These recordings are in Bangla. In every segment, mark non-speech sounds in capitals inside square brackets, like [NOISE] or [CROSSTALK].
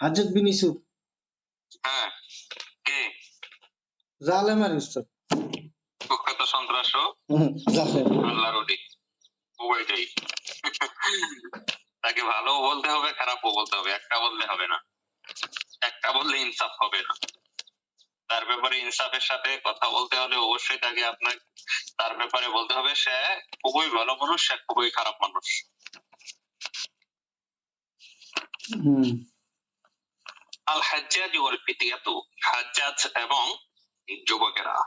হাজত বিন ইসুফ হ্যাঁ কে? জালেমের উস্তাদ কুখ্যাত সন্ত্রাস আল্লাহর ওলি উভয়টাই তাকে ভালো বলতে হবে খারাপও বলতে হবে। একটা বললে হবে না। একটা বললে ইনসাফ হবে না। তার ব্যাপারে ইনসাফের সাথে কথা বলতে হলে অবশ্যই তাকে আপনার তার ব্যাপারে বলতে হবে সে খুবই ভালো মানুষ সে খুবই খারাপ মানুষ। হুম। আল হাজ্জাজ ওয়াল ফিতিয়াতু হাজ্জাজ এবং যুবকেরা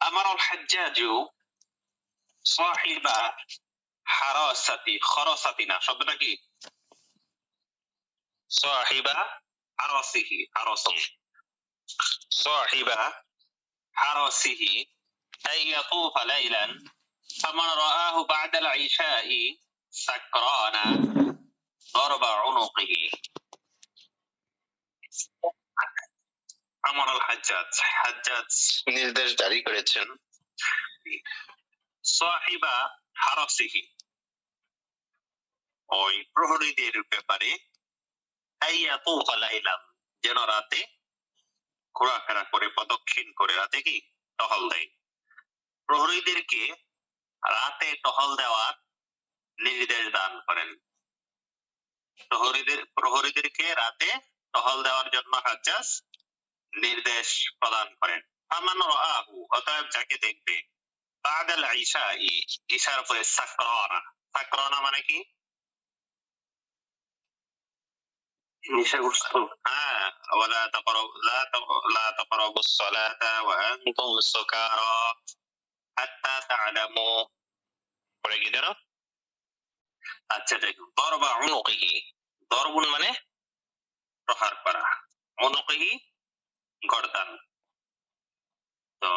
আমার আল হাজ্জাজু সাহিবা হারাসাতি খরাসাতি না শব্দটা কি সাহিবা হারাসিহি হারাসি সাহিবা হারাসিহি أن يطوف ليلا فمن رآه بعد العشاء سكرانا ضرب عنقه আমার আল হাজ্জাজ হাজ্জাজ নির্দেশ জারি করেছেন। সাহিবা ওই প্রহরীদের ব্যাপারে যেন রাতে ঘোরাফেরা করে প্রদক্ষিণ করে রাতে কি? টহল দেয়। প্রহরীদেরকে রাতে টহল দেওয়ার নির্দেশ দান করেন। প্রহরীদের, প্রহরীদেরকে রাতে টহল দেওয়ার জন্য হাজ্জাজ নির্দেশ প্রদান করেন। ফামান রাআহু অতএব যাকে দেখবে বাদাল পরে সাকরানা। সাকরানা মানে কি? নেশাগ্রস্ত হ্যাঁ ওয়ালা তাকরাবু লা তাক- লা তাকরাবুস সালাতা ওয়া আনতুম সুকারা হাত্তা তা'লামু। পড়ে কি জানো আচ্ছা দেখো দরবা উনুকিহি। দরবুন মানে প্রহার করা। উনুকিহি গর্দান। তো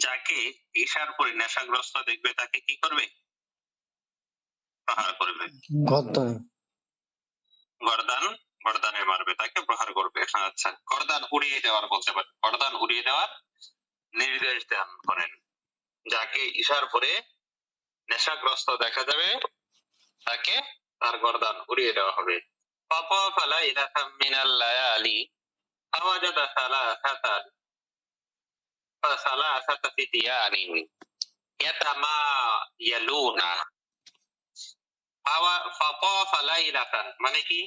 যাকে ঈশার পরে নেশাগ্রস্ত দেখবে তাকে কি করবে? প্রহার করবে। গদ্দান গর্দান গর্দানে মারবে তাকে প্রহার করবে। আচ্ছা গর্দান উড়িয়ে দেওয়ার বলতে পারে। গর্দান উড়িয়ে দেওয়ার নির্দেশ দান করেন। যাকে ঈশার পরে নেশাগ্রস্ত দেখা যাবে তাকে তার গর্দান উড়িয়ে দেওয়া হবে। পাপা ফালা ইলাকা মিনাল লায়ালি فوجد ثلاثة ثلاثة فتيان يتمايلون فو- فطاف ليلة মানে কি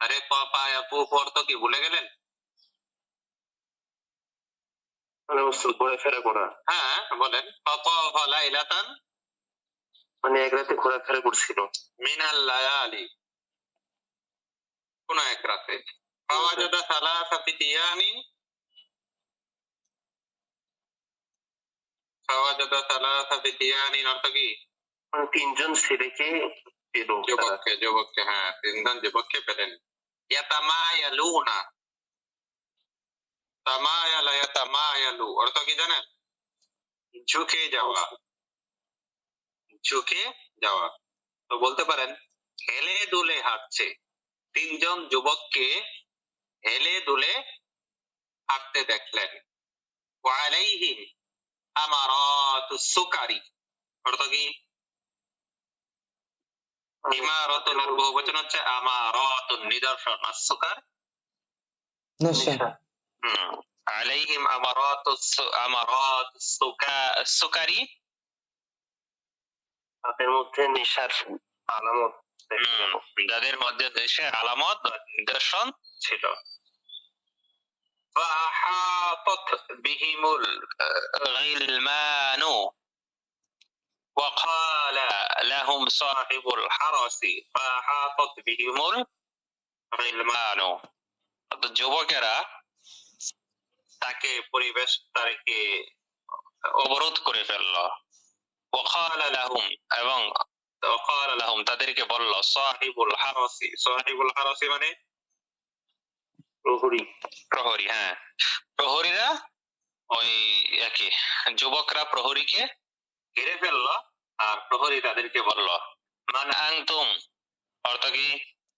আরে পাপা আপু অর্থ কি ভুলে গেলেন মানে উস্তাদ ঘোরাফেরা করা হ্যাঁ বলেন فطاف ليلة মানে এক রাতে ঘোরাফেরা করছিল। মিনাল লায়ালি। কোন এক রাতে। ফাওয়াজাদা আচ্ছা। সালাসাতি ইয়ামিন ফাওয়াজাদা সালাসাতি ইয়ামিন অর্থ কি? মানে তিনজন ছেলেকে পেল যুবককে যুবককে হ্যাঁ তিনজন যুবককে পেলেন। ইয়াতামায়ালুনা তামায়ালা ইয়াতামায়ালু অর্থ কি জানেন? ঝুঁকে যাওয়া। ঝুঁকে যাওয়া তো বলতে পারেন হেলে দুলে হাঁটছে। তিনজন যুবককে হেলে দুলে হাঁটতে দেখলেন। ওয়ালাইহিম আমারাতুস সুকারি। অর্থ কি? ইমারতুনের বহুবচন হচ্ছে আমারাতুন নিদর্শন আসুকার আলাইহিম আমারাতুস আমারাতুস সুকা সুকারি তাদের মধ্যে নেশার আলামত দেখা গেল। যাদের মধ্যে দেশে আলামত বা নিদর্শন ছিল فأحاطت بهم الغلمان وقال لهم صاحب الحرس فأحاطت بهم الغلمان অর্থাৎ যুবকেরা তাকে পরিবেশ তাকে অবরোধ করে ফেললো ওয়াকাল লাহুম এবং ওয়াকাল লাহুম তাদেরকে বলল সাহিবুল হারসি সাহিবুল হারসি মানে প্রহরী। প্রহরী হ্যাঁ। প্রহরীরা ওই একই যুবকরা প্রহরীকে ঘিরে ফেলল আর প্রহরী তাদেরকে বলল মান আনতুম অর্থ কি?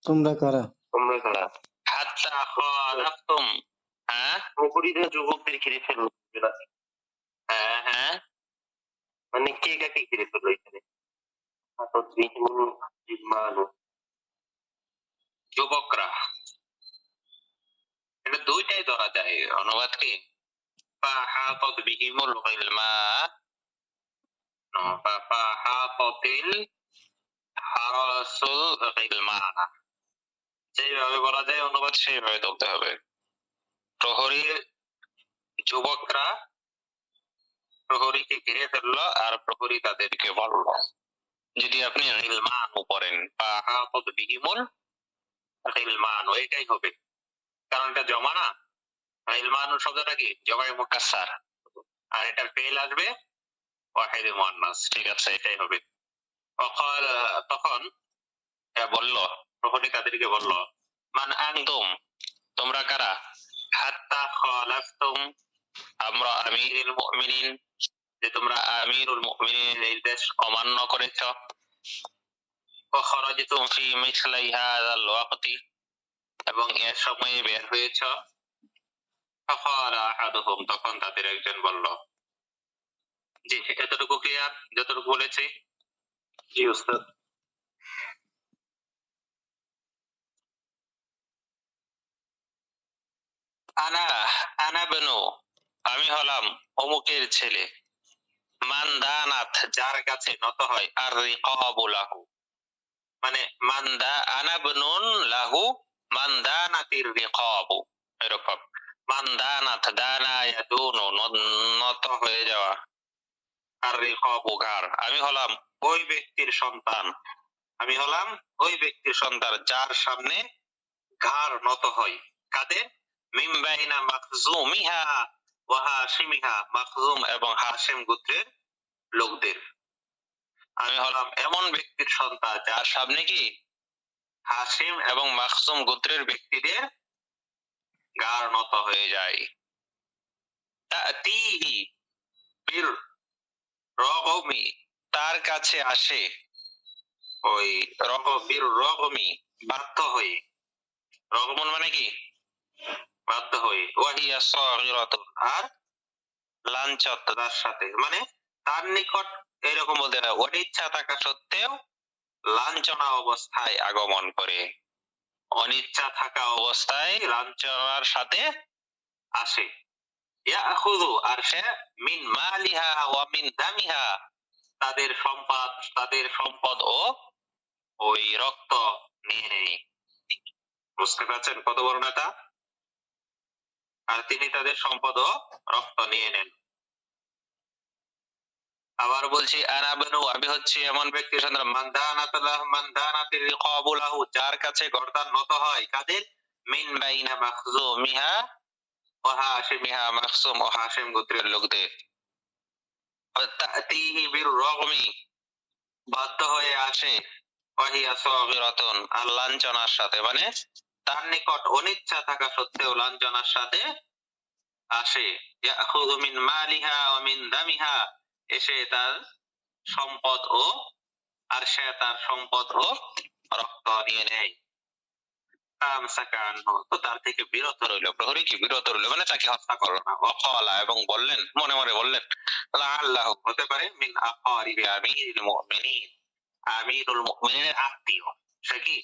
তোমরা কারা? তোমরা কারা? হাত্তা খালাফতুম। হ্যাঁ? প্রহরীরা যুবকদের ঘিরে ফেলল। হ্যাঁ হ্যাঁ। মানে কে কাকে ঘিরে ফেলল এখানে? যুবকরা। এটা দুইটাই ধরা যায়, অনুবাদ কি? গিলমানা যেভাবে বলা যায়, অনুবাদ সেইভাবে ধরতে হবে। প্রহরীর যুবকরা প্রহরীকে ঘিরে ফেলল আর প্রহরী তাদেরকে বলল, যদি আপনি গিলমান পড়েন ফাহাতাত বিহিমুল গিলমান এটাই হবে। কারণ এটা জমা না গিলমান শব্দটা কি? জমায় মুকাসার আর এটার ফেল আসবে? ওয়াহিদ মুয়ান্নাস ঠিক আছে, এটাই হবে। তখন বলল, প্রহরী তাদেরকে বলল, মান আনতুম? তোমরা কারা? হাত্তা খালাফতুম? আমরা আমিরুল মুমিনিন। যে তোমরা আমিরুল মুমিনের নির্দেশ অমান্য করেছ। খরজতুম ফি মিসলাই হাযাল ওয়াক্তি এবং এ সময়ে বের হয়েছ। ফাকালা আহাদুহুম তখন তাদের একজন বলল জি এতটুকু ক্লিয়ার যতটুকু বলেছি। জি উস্তাদ আনা আনা বেনু আমি হলাম অমুকের ছেলে। যার কাছে নত হয় আর রিকাবু লাহু মানে মান্দা আনা বেনুন লাহু রিকাবু। এরকম। দানা নত হয়ে যাওয়া। আর রিকাবু ঘাড়। আমি হলাম ওই ব্যক্তির সন্তান। আমি হলাম ওই ব্যক্তির সন্তান, যার সামনে ঘাড় নত হয়। কাদের? মিন বাইনা মাখজুমিহা। এবং লোকদের। আমি হলাম এমন ব্যক্তির সন্তান যার সামনে কি হাশিম এবং ব্যক্তিদের হয়ে যায়। তার কাছে আসে। ওই রগ বীর রগমি বাধ্য হয়ে। রগমন মানে কি? বাধ্য হয়ে। ওয়াহিয়া সগীরাতুন আর লাঞ্ছত তার সাথে। মানে তার নিকট এরকম বলতে না অনিচ্ছা থাকা সত্ত্বেও লাঞ্ছনা অবস্থায় আগমন করে। অনিচ্ছা থাকা অবস্থায় লাঞ্ছনার সাথে আসে। ইয়াখুযু আর সে মিন মালিহা ওয়া মিন দামিহা। তাদের সম্পদ তাদের সম্পদ ও ওই রক্ত নিয়ে নেই বুঝতে পারছেন কত বড় নেতা? আর তিনি তাদের সম্পদ রক্ত নিয়ে নেন। আবার বলছি আনাবনু আমি হচ্ছি এমন সন্তান মানদানাতুল্লাহ মানদানাতির রিকাবুলাহু যার কাছে গর্দান নত হয়। কাদের? মিন বাইনা মাখজুমিহা হাশিমিহা মাখসুম ও হাশিম গোত্রের লোকদের। তাতিহি বির রগমি, বাধ্য হয়ে আসে। ওয়াহিয়া সগীরাতুন, আর লাঞ্ছনার সাথে। মানে তার নিকট অনিচ্ছা থাকা সত্ত্বেও লাঞ্ছনার সাথে আসে। মিন মালিহা মিন দামিহা। এসে তার সম্পদ ও আর সে তার সম্পদ ও রক্ত নিয়ে নেয়। তো তার থেকে বিরত রইল। প্রহরী কি বিরত রইল? মানে তাকে হত্যা করল না। ওয়াকালা এবং বললেন, মনে মনে বললেন, লাআল্লাহু হতে পারে মিন আকারিবি আমিরুল মুমিনিন। আমিরুল মুমিনিনের আত্মীয়। সে কি?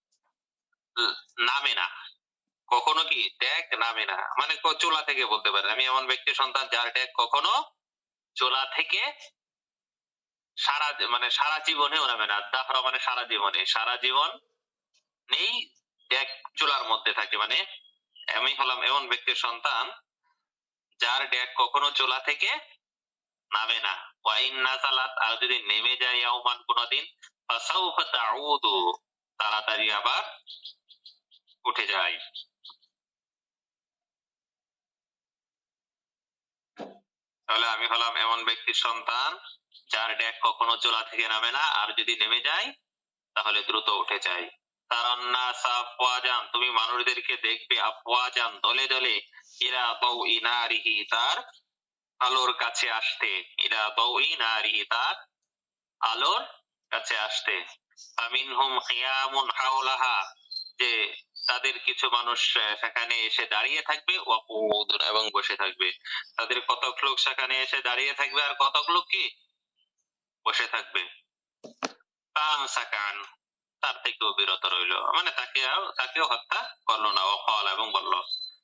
নামে না। কখনো কি? ডেক নামে না। মানে চুলা থেকে বলতে পারে আমি এমন ব্যক্তির সন্তান যার ডেক কখনো চুলা থেকে সারা মানে সারা জীবনেও নামে না। দাহরা মানে সারা জীবনে। সারা জীবন নেই ডেক চুলার মধ্যে থাকে। মানে আমি হলাম এমন ব্যক্তির সন্তান যার ডেক কখনো চোলা থেকে নামে না। ওয়াইন নাজালাত আর যদি নেমে যায় ইয়াউমান কোনদিন তাড়াতাড়ি আবার উঠে যায়। তাহলে আমি হলাম এমন ব্যক্তির সন্তান, যার ডেক কখনো চোলা থেকে নামে না, আর যদি নেমে যায়, তাহলে দ্রুত উঠে যায়। তুমি মানুষদেরকে দেখবে, আফওয়াজান, দলে দলে, ইরা দাউ ইনারিহি তার আলোর কাছে আসতে, ইরা দাউ ইনারিহি তার আলোর কাছে আসতে। কিয়ামুন হাওলাহা, যে তাদের কিছু মানুষ সেখানে এসে দাঁড়িয়ে থাকবে। এবং বসে থাকবে। তাদের কতক লোক সেখানে এসে দাঁড়িয়ে থাকবে আর কতক লোক কি? বসে থাকবে। তার থেকেও বিরত রইল। মানে তাকে তাকেও হত্যা করল না। অকল এবং বলল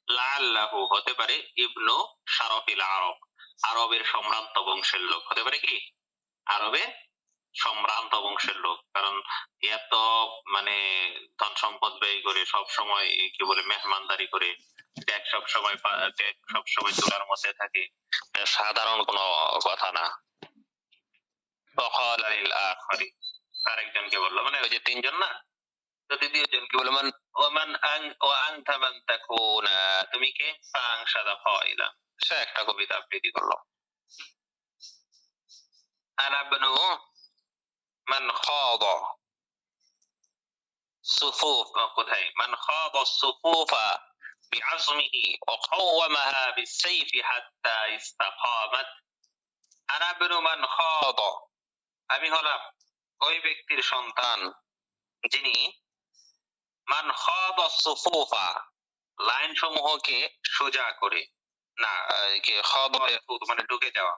লাল্লাহু হতে পারে ইবনু শারফিল আরব। আরবের সম্ভ্রান্ত বংশের লোক। হতে পারে কি? আরবের সম্ভ্রান্ত বংশের লোক। কারণ এত মানে ধন সম্পদ ব্যয় করে সব সময় কি বলে, মেহমানদারি করে ট্যাগ সব সময় ট্যাগ সব সময় চুলার মধ্যে থাকে। সাধারণ কোনো কথা না। আরেকজনকে বলল মানে ওই যে তিনজন না? তো দ্বিতীয় জনকে বলল, মান আং, ও আং থামান তাকুনা। তুমি কে? সাদা সে একটা কবিতা আবৃত্তি করল। আর আব্বানু মান খাদা صفوف কোথায় من خاض الصفوف بعزمه وقومها بالسيف حتى استقامت أنا ابن من خاض আমি হলাম ওই ব্যক্তির সন্তান যিনি মান খাদ সুফুফা লাইন সমূহকে সোজা করে না আহ, কি খাদ ইয়াখুদ মানে ঢুকে যাওয়া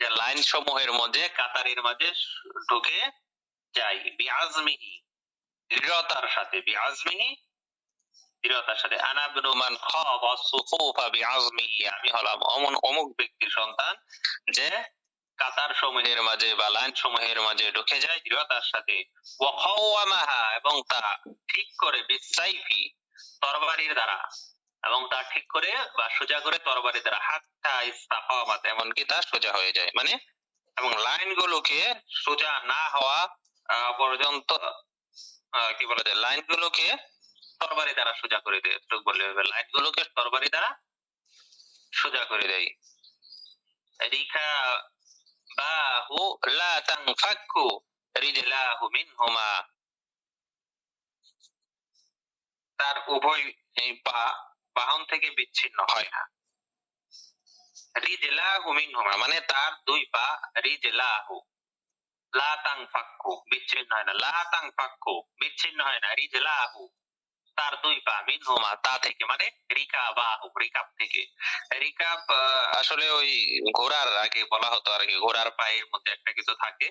যে লাইন সমূহের মধ্যে, কাতারের মাঝে ঢুকে যাই। বিআজমিহি, দৃঢ়তার সাথে, বিআজমিহি, দৃঢ়তার সাথে। আনা ইবনু মান বিআজমিহি, আমি হলাম অমন, অমুক ব্যক্তির সন্তান যে কাতার সমূহের মাঝে বা লাইন সমূহের মাঝে ঢুকে যায় দৃঢ়তার সাথে। ওয়াখাওয়ামাহা এবং তা ঠিক করে, বিসাইফি, তরবারির দ্বারা। এবং তা ঠিক করে বা সোজা করে তরবারির দ্বারা হাতটা ইস্তাকামাত এমনকি তা সোজা হয়ে যায়। মানে এবং লাইনগুলোকে সোজা না হওয়া পর্যন্ত কি বলা যায়? লাইনগুলোকে তরবারি দ্বারা সোজা করে দেয়। বললে হবে। লাইনগুলোকে তরবারি দ্বারা সোজা করে দেয়। রিখা বাহু লা তানফাক্কু রিজলাহু মিনহুমা। তার উভয় পা বাহন থেকে বিচ্ছিন্ন হয় না। রিজলাহু মিনহুমা মানে তার দুই পা রিজলাহু। লা তানফাক্কু বিচ্ছিন্ন হয় না। লা তানফাক্কু বিচ্ছিন্ন হয় না। রিজলাহু, তার দুই পা মিনহুমা, তা থেকে মানে রিকাবাহু, রিকাব থেকে। রিকাব আসলে ওই ঘোড়ার আগে বলা হতো আর কি, ঘোড়ার পায়ের মধ্যে একটা কিছু থাকে,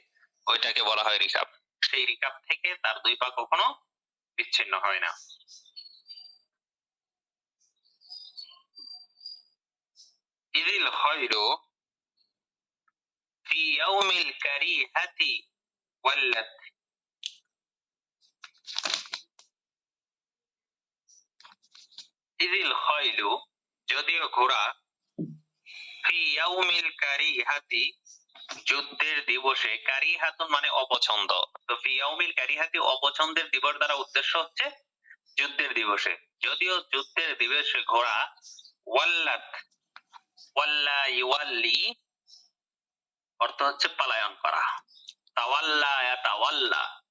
ওইটাকে বলা হয় রিকাব। সেই রিকাব থেকে তার দুই পা কখনো বিচ্ছিন্ন হয় না। ইদিল খয়রু ফি ইয়াউমিল কারিহাতি ওয়াল্লাত ইদিল খয়লু যদিও ঘোড়া ফি ইয়াউমিল কারিহাতি যুদ্ধের দিবসে, কারিহাতুন মানে অপছন্দ। তো ফি ইয়াউমিল কারিহাতি অপছন্দের দিবস দ্বারা উদ্দেশ্য হচ্ছে যুদ্ধের দিবসে। যদিও যুদ্ধের দিবসে ঘোড়া ওয়াল্লাত ওয়াল্লা ইওয়াল্লি অর্থ হচ্ছে পালায়ন করা। তাওয়াল্লা তাওয়াল্লা,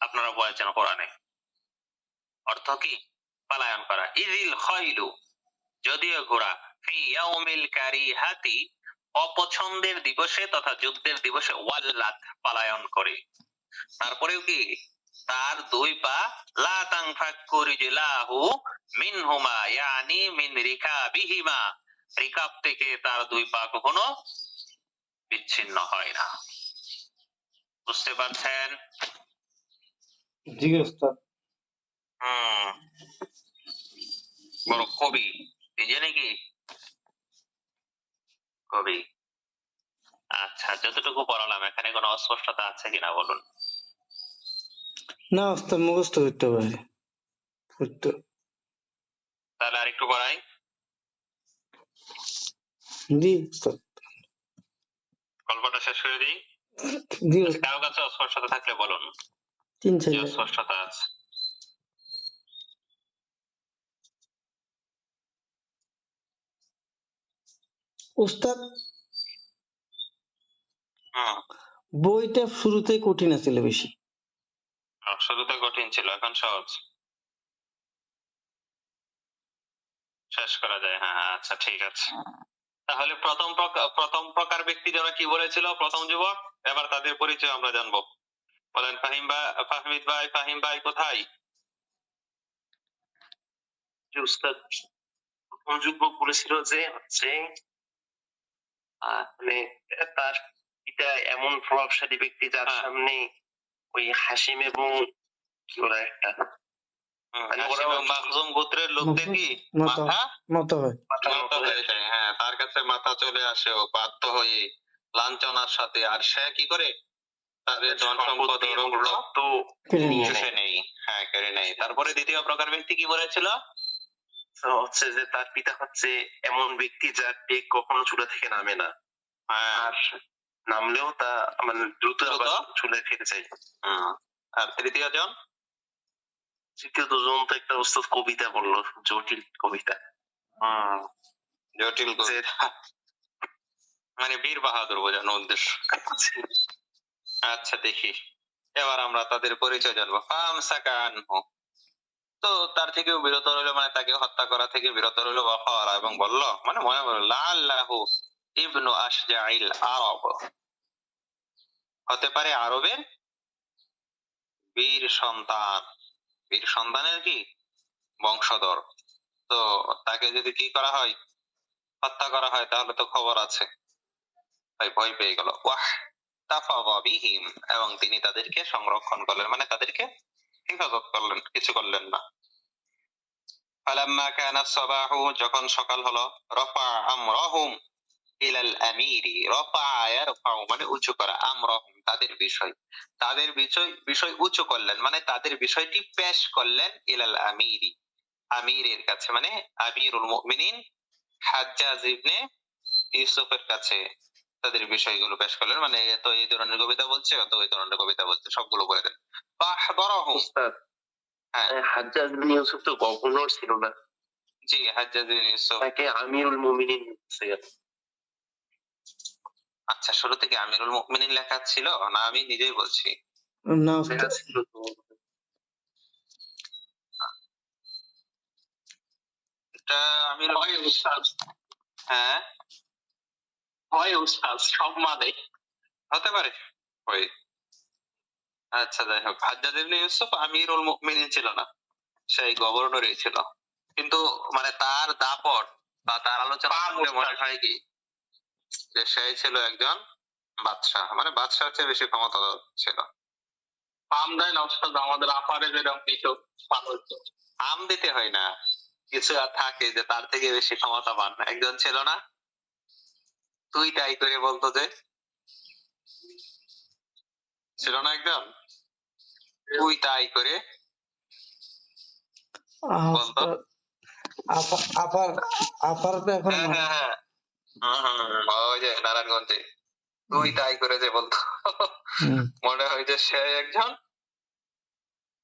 আপনারা বলেছেন কোরআনে। অর্থ কি? পালায়ন করা। ইজিল খয়লু যদিও ঘোড়া, ফি ইয়াউমিল কারিহাতি, অপছন্দের দিবসে তথা যুদ্ধের দিবসে ওয়াল্লাত পালায়ন করে। তারপরেও কি? তার দুই পা, লা রিজলাহু মিনহুমা, ইয়ানি মিন রিকাবিহিমা। রিকাব থেকে তার দুই পা কখনো বিচ্ছিন্ন হয় না। বুঝতে পারছেন? জি ওস্তাদ। হুম। বড় কবি। নিজে নাকি? কবি। আচ্ছা যতটুকু পড়ালাম এখানে কোনো অস্পষ্টতা আছে কিনা বলুন? না ওস্তাদ মুখস্থ করতে পারে। তাহলে আরেকটু পড়াই। জি গল্পটা শেষ করে দিই? জি। কারও কাছে অস্পষ্টতা থাকলে বলুন। তিন ছেলে অস্পষ্টতা আছে? ওস্তাদ? হুম। বইটা শুরুতে কঠিন আছিল বেশি। শুরুতে কঠিন ছিল এখন সহজ। শেষ করা যায় হ্যাঁ, আচ্ছা ঠিক আছে। তাহলে প্রথম প্রথম প্রকার ব্যক্তি যারা কি বলেছিল? প্রথম যুবক এবার তাদের পরিচয় আমরা জানব। বলেন ফাহিম ভাই ফাহমিদ ভাই ফাহিম ভাই কোথায়? প্রথম যুবক বলেছিল যে হচ্ছে মানে তার পিতা এমন প্রভাবশালী ব্যক্তি যার হ্যাঁ। সামনে ওই হাসিম এবং কি ওরা একটা মাখজুম গোত্রের লোকদের কি মাথা মাথা হয়? নত হয়ে। যায় হ্যাঁ তার কাছে মাথা চলে আসে ও বাধ্য হয়ে লাঞ্ছনার সাথে আর সে কি করে? তাদের ধন সম্পদ রক্ত। চুষে নেই হ্যাঁ কেড়ে নেই তারপরে দ্বিতীয় প্রকার ব্যক্তি কি বলেছিল? তো হচ্ছে যে তার পিতা হচ্ছে এমন ব্যক্তি যার বেগ কখনো চুলা থেকে নামে না। হ্যাঁ। আর নামলেও তা মানে দ্রুত চুলে ফিরে যায়। আর তৃতীয় জন তৃতীয় দুজন তো একটা উস্তাদ কবিতা বলল জটিল কবিতা। জটিল মানে বীর বাহাদুর বোঝানো উদ্দেশ্য। আচ্ছা। দেখি। এবার আমরা তাদের পরিচয় জানব। ফাম সাকানহু তো তার থেকেও বিরত রইল মানে তাকে হত্যা করা থেকে বিরত রইল বাফারা এবং বলল মানে মনে বলল লাল্লাহু ইবনু আশজাইল আরব। হতে পারে আরবের বীর সন্তান। বীর সন্তানের কি? বংশধর। তো তাকে যদি কি করা হয়? হত্যা করা হয়, তাহলে তো খবর আছে। তাই ভয় পেয়ে গেল। ওয়াহ! তাফাওয়া বিহিম। এবং তিনি তাদেরকে সংরক্ষণ করলেন। মানে তাদেরকে হেফাজত করলেন, কিছু করলেন না। যখন সকাল হলো, রফা আমরাহুম। ইলাল আমিরি রফা ইয়ারফাউ মানে উঁচু করা আমরাহুম তাদের বিষয়। তাদের বিষয় বিষয় উঁচু করলেন মানে তাদের বিষয়টি পেশ করলেন ইলাল আমিরি। আমিরের কাছে মানে আমিরুল মুমিনিন হাজ্জাজ ইবনে ইউসুফের কাছে তাদের বিষয়গুলো পেশ করলেন মানে এ তো এই ধরনের কবিতা বলছে অত ওই ধরনের কবিতা বলছে সবগুলো বলে দেন। উস্তাদ হ্যাঁ। হাজ্জাজ বিন ইউসুফ তো গভর্নর ছিল না। জি হাজ্জাজ বিন ইউসুফ। তাকে আমিরুল মুমিনিন। আচ্ছা শুরু থেকে আমিরুল মুমিনিন লেখা ছিল না আমি নিজেই বলছি? না এটা হ্যাঁ উস্তাদ। সব হতে পারে। ওই। আচ্ছা যাই হোক। হাজ্জাজ ইবনে ইউসুফ আমিরুল মুমিনিন ছিল না। সেই গভর্নরই ছিল। কিন্তু মানে তার দাপট বা তার আলোচনা মনে হয় কি যে সেই ছিল একজন বাদশাহ মানে বাদশার চেয়ে বেশি ক্ষমতা ছিল। পাম দেয় না আমাদের আপারে যেরকম মানুষ আম দিতে হয় না। কিছু আর থাকে যে তার থেকে বেশি ক্ষমতাবান একজন ছিল না? তুই তাই করে বলতো যে? ছিল না একজন? তুই তাই করে বলতো। আপার আপার তো এখন হ্যাঁ হ্যাঁ হ্যাঁ। ওই যে নারায়ণগঞ্জে। তুই তাই করে যে বলতো। মনে হয় যে সে একজন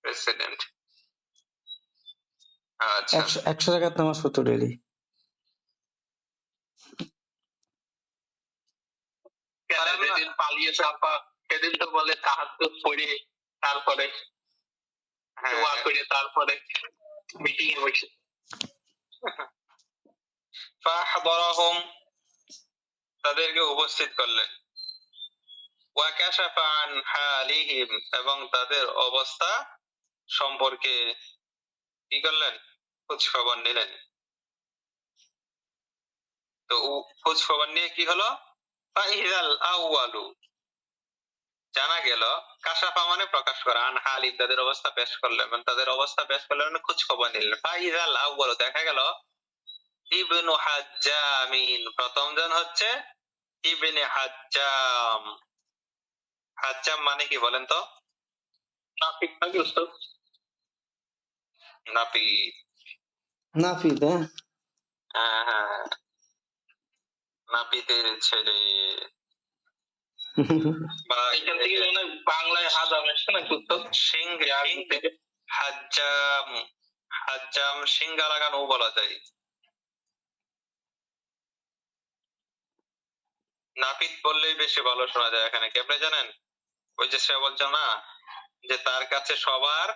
প্রেসিডেন্ট আচ্ছা। একশো একশো টাকার নামাজ পড়তো ডেলি কেন যেদিন পালিয়েছে সেদিন তো বলে সাহায্য করে তারপরে হ্যাঁ দোয়া করে তারপরে মিটিং এ বসে। ফাহদারাহুম তাদেরকে উপস্থিত করলেন। হালিহিম এবং তাদের অবস্থা সম্পর্কে কি করলেন? খোঁজ খবর নিলেন। তো খোঁজ খবর নিয়ে কি হলো? আউয়ালু। জানা গেল, কাশাফা মানে প্রকাশ করা। আন হালিম তাদের অবস্থা পেশ করলেন মানে তাদের অবস্থা পেশ করলেন খোঁজ খবর নিলেন। ফাইজাল আউয়ালু, দেখা গেল ইবনু হাজ্জামিন। প্রথম জন হচ্ছে ইবনে হাজ্জাম। হাজ্জাম মানে কি বলেন তো? না ঠিক থাকে উস্তাদ? নাপি নাপিত হ্যাঁ। হ্যাঁ হ্যাঁ। নাপিতের ছেলে। [LAUGHS] বা এখান থেকে মনে বাংলায় হাজাম এসছে না উস্তাদ? সিং হাজ্জাম। হাজ্জাম সিঙ্গা লাগানো বলা যায়। নাপিত বললেই বেশি ভালো শোনা যায় এখানে কি আপনি জানেন? ওই যে সে বলছে না যে তার কাছে সবার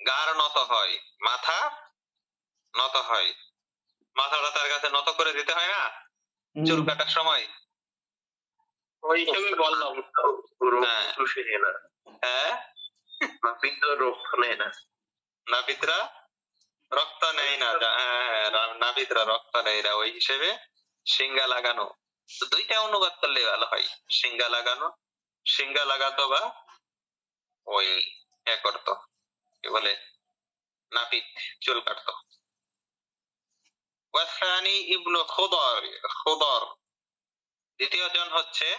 গার নত হয় মাথা নত হয়। মাথাটা তার কাছে নত করে দিতে হয় না? চুল কাটার সময়? ওই হিসেবে বললাম হ্যাঁ। শুষে নেয় না। হ্যাঁ? নাপিত রক্ত নেয় না। নাপিতরা রক্ত নেয় না হ্যাঁ হ্যাঁ নাপিতরা রক্ত নেয় না ওই হিসেবে সিঙ্গা লাগানো। তো দুইটা অনুবাদ করলে ভালো হয়। সিঙ্গা লাগানো সিঙ্গা লাগাতো বা ওই এ করতো কি বলে নাপিত চুল কাটতো। ওয়াসানি ইবনু খুদর খুদর। দ্বিতীয় জন হচ্ছে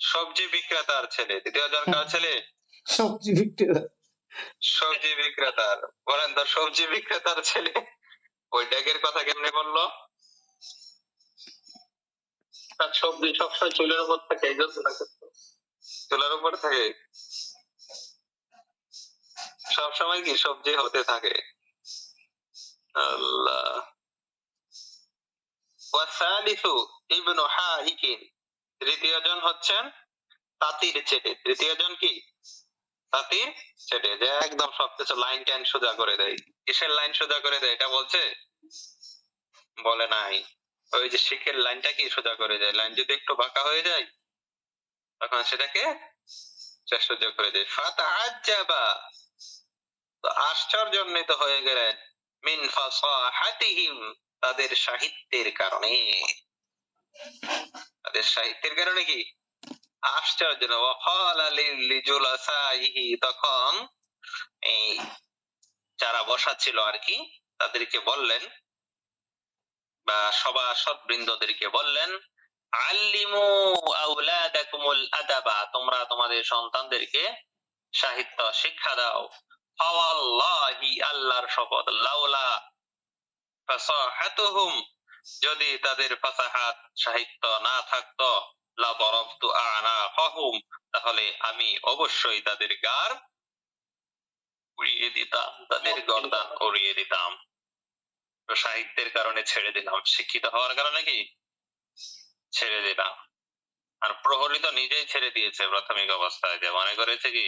সবজি বিক্রেতার ছেলে। দ্বিতীয় জন কার ছেলে? সবজি বিক্রেতা। সবজি বিক্রেতার। বলেন তো সবজি বিক্রেতার ছেলে? ওই ড্যাগের কথা কেমনে বলল? তার সবজি চুলের উপর থাকে কি সবজি হতে থাকে? আল্লাহ। ওয়াসালিসু ইবনু হাইকিন। তৃতীয় জন হচ্ছেন তাঁতির চেটে তৃতীয় জন কি? তাঁতির চেটে যে একদম সবকিছু লাইন টাইন সোজা করে দেয়। কিসের লাইন সোজা করে দেয়? এটা বলছে? বলে নাই। ওই যে শিখের লাইনটা কি? সোজা করে দেয়। লাইন যদি একটু বাঁকা হয়ে যায়, তখন সেটাকে আশ্চর্য করে দেয়। ফাতাআজ্জাবা। তো আশ্চর্যান্বিত হয়ে গেলেন মিন ফাসাহাতিহিম, তাদের সাহিত্যের কারণে। তাদের সাহিত্যের কারণে কি? আশ্চর্য তখন এই যারা বসা ছিল আর কি, তাদেরকে বললেন বা সভাসদ বৃন্দদেরকে বললেন আল্লিমু আউলাদাকুমুল আদাবা তোমরা তোমাদের সন্তানদেরকে সাহিত্য শিক্ষা দাও। ফাওয়াল্লাহি আল্লাহর শপথ লাউলা ফাসাহাতুহুম যদি তাদের ফাসাহাত সাহিত্য না থাকতো লা দরবতু আনাকাহুম তাহলে আমি অবশ্যই তাদের গার উড়িয়ে দিতাম তাদের গর্দান উড়িয়ে দিতাম। সাহিত্যের কারণে ছেড়ে দিলাম। শিক্ষিত হওয়ার কারণে কি? ছেড়ে দিলাম। আর প্রহরী তো নিজেই ছেড়ে দিয়েছে প্রাথমিক অবস্থায় যে মনে করেছে কি?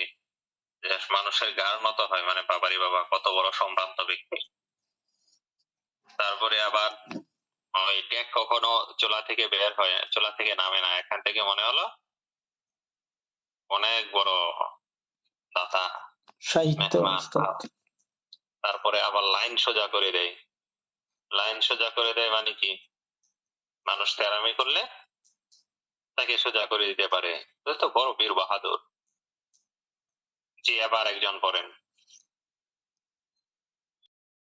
মানুষের গার মতো হয় মানে বাবারি বাবা কত বড় সম্ভ্রান্ত ব্যক্তি। তারপরে আবার ওই ট্যাগ কখনো চোলা থেকে বের হয় চোলা থেকে নামে না। এখান থেকে মনে হলো অনেক বড় দাতা সাহিত্য তারপরে আবার লাইন সোজা করে দেয়। লাইন সোজা করে দেয় মানে কি? মানুষ তেরামি করলে তাকে সোজা করে দিতে পারে। তো বড় বীর বাহাদুর জি আবার একজন পড়েন